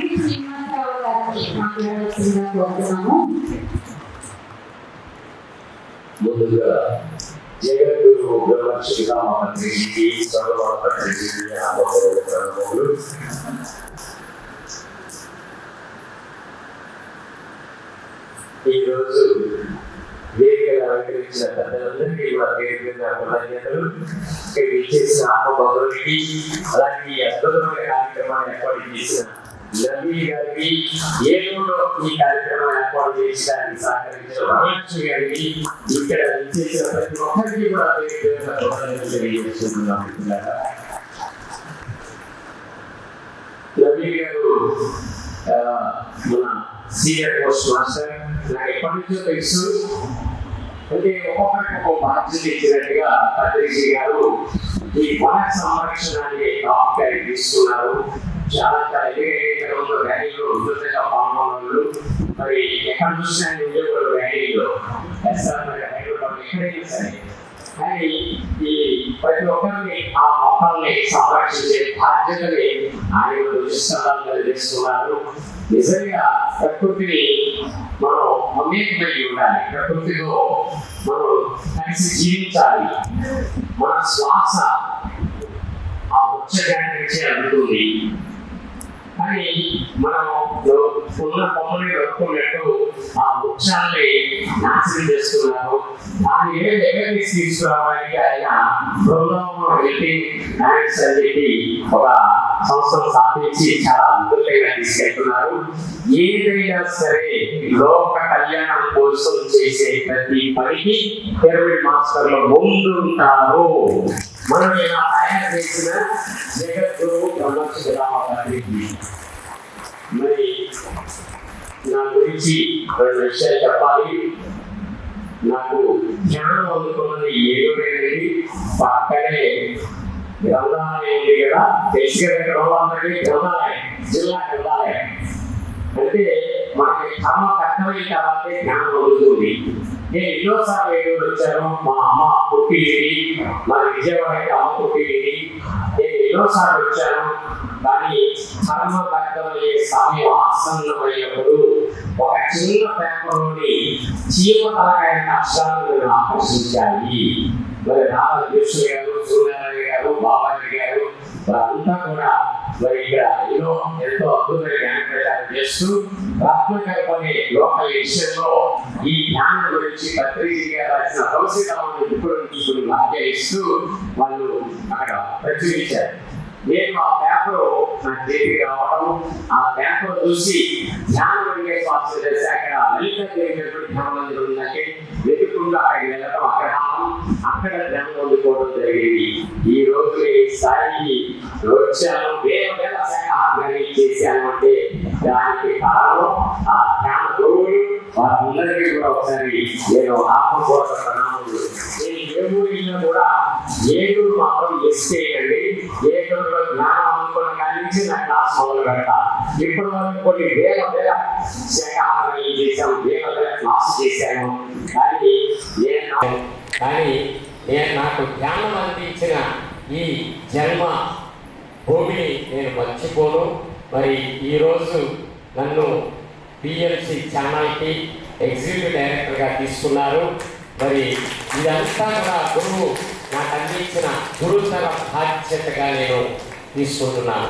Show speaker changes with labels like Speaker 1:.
Speaker 1: వి శ్రీనివాసరావు గారిని మాట్లాడాల్సిందిగా కోరుతున్నాము
Speaker 2: ముందుగా జగద్గురు బ్రహ్మశ్రీ రామమంత్రికి సర్వమంత్రికి ఈరోజు వేదికగా అలంకరించిన పెద్దలందరికీ పేరు కృతజ్ఞతలు. ఇక్కడ విచ్చేసిన అలాగే ఈ అద్భుతమైన కార్యక్రమాన్ని ఏర్పాటు చేసిన నవీ గారికి ఏలూరులో ఈ కార్యక్రమం ఏర్పాటు చేయడానికి సహకరించిన గారికి ఇక్కడ విచ్చేసిన ప్రతి ఒక్కరికి కూడా తెలియజేస్తున్నాం గారు మన సీనియర్ పోస్ట్ మాస్టర్ నాకు ఎప్పటి నుంచో తెలుసు అంటే ఒక్కొక్కరికి ఒక్కొక్క బాధ్యత ఇచ్చినట్టుగా పత్రిక గారు ఈ వన సంరక్షణ అనే టాపిక్ తీసుకున్నారు చాలా చాలా ఎదురైన ఉన్న ర్యాలీలో మరి ఎక్కడ చూసినా ఉండేవాళ్ళు ర్యాలీలో ఎస్ఆర్ మరి హైదరాబాద్ ఎక్కడైనా సరే కానీ ఈ ప్రతి ఒక్కరిని ఆ మొక్కల్ని సంరక్షించే బాధ్యతని ఆయన చేస్తున్నారు నిజంగా ప్రకృతిని మనం మమేకమై ఉండాలి ప్రకృతిలో మనం కలిసి జీవించాలి మన శ్వాస ఆ ఉచ్చగాని అందుతుంది కానీ మనం ఉన్న కొమ్మని కట్టుకున్నట్టు ఆ వృక్షాన్ని నాశనం చేస్తున్నారు దాని ఏ అవేర్నెస్ తీసుకురావడానికి ఆయన బృందంలో వెళ్ళి థ్యాంక్స్ అని చెప్పి ఒక సంస్థను స్థాపించి చాలా అద్భుతంగా తీసుకెళ్తున్నారు. ఏదైనా సరే లోక కళ్యాణం కోసం చేసే ప్రతి పనికి పిరమిడ్ మాస్టర్లు ముందు ఉంటారు. మనం ఇలా తయారు చేసిన జగద్గురు బ్రహ్మశ్రీరామగారికి మరి నా గురించి రెండు విషయాలు చెప్పాలి నాకు జ్ఞానం అందుకున్నది ఏడు పక్కనే గ్రంథాలయం ఉంది కదా తెలిసి కదా గ్రంథాలయం గ్రంథాలయం జిల్లా గ్రంథాలయం అంటే మనకి కర్మ కర్తమైన తర్వాతే జ్ఞానం అందుతుంది. నేను ఎన్నోసార్లు ఏడుగురు వచ్చాను మా అమ్మ పుట్టింది మా విజయవాడ అయితే అమ్మ పుట్టింది నేను ఎన్నోసార్లు వచ్చాను కానీ కర్మ కర్తమయ్యే సమయం ఆసన్నమైనప్పుడు ఒక చిన్న పేపర్లోని చీమ తలకాయ అక్షరాలు నేను ఆకర్షించాయి మరి రామకృష్ణ గారు సూర్యనారాయణ గారు బాబాజీ గారు వారంతా కూడా మరి ఇక్కడ ఎన్నో ఎంతో అద్భుతమైన జ్ఞాన ప్రచారం చేస్తూ ఆత్మకల్పనే లోకల్ విషయంలో ఈ జ్ఞానం గురించి పత్రికగా రాసిన తులసిరామని ఇప్పుడు తీసుకుని వ్యాఖ్యానిస్తూ వాళ్ళు అక్కడ ప్రచురించారు నేను ఆ పేపర్ నా చేతికి రావడం ఆ పేపర్ చూసి జ్ఞాన వెంకటే అక్కడ లలిత జరిగినటువంటి జ్ఞాన ఉందంటే వెతుకుంటూ అక్కడికి వెళ్ళడం అగ్రహారం అక్కడ జ్ఞానం పొందుకోవడం జరిగింది. ఈ రోజు ఈ స్థాయికి వచ్చాను వేల వేల శాఖాహారాన్ని చేశాను అంటే దానికి కారణం ఆ జ్ఞాన గురువులు వారందరికీ కూడా ఒకసారి నేను ఆత్మపూర్వక ప్రణామములు నేను ఏ ఊరిలో కూడా ఏడు మాత్రం ఎస్ చేయండి ఏడు జ్ఞానం నుంచి నా క్లాస్ మొదలు పెడతా ఇప్పటి వరకు కొన్ని వేల వేల శాఖాహారాలు చేశాను. వేల వేల క్లాస్ చేశాను కానీ నేను కానీ నేను నాకు ధ్యానం అందించిన ఈ జన్మ భూమిని నేను మర్చిపోను. మరి ఈరోజు నన్ను పిఎల్సి ఛానల్కి ఎగ్జిక్యూటివ్ డైరెక్టర్గా తీసుకున్నారు. మరి ఇదంతా కూడా గురువు నాకు అందించిన గురుతర బాధ్యతగా నేను తీసుకుంటున్నాను.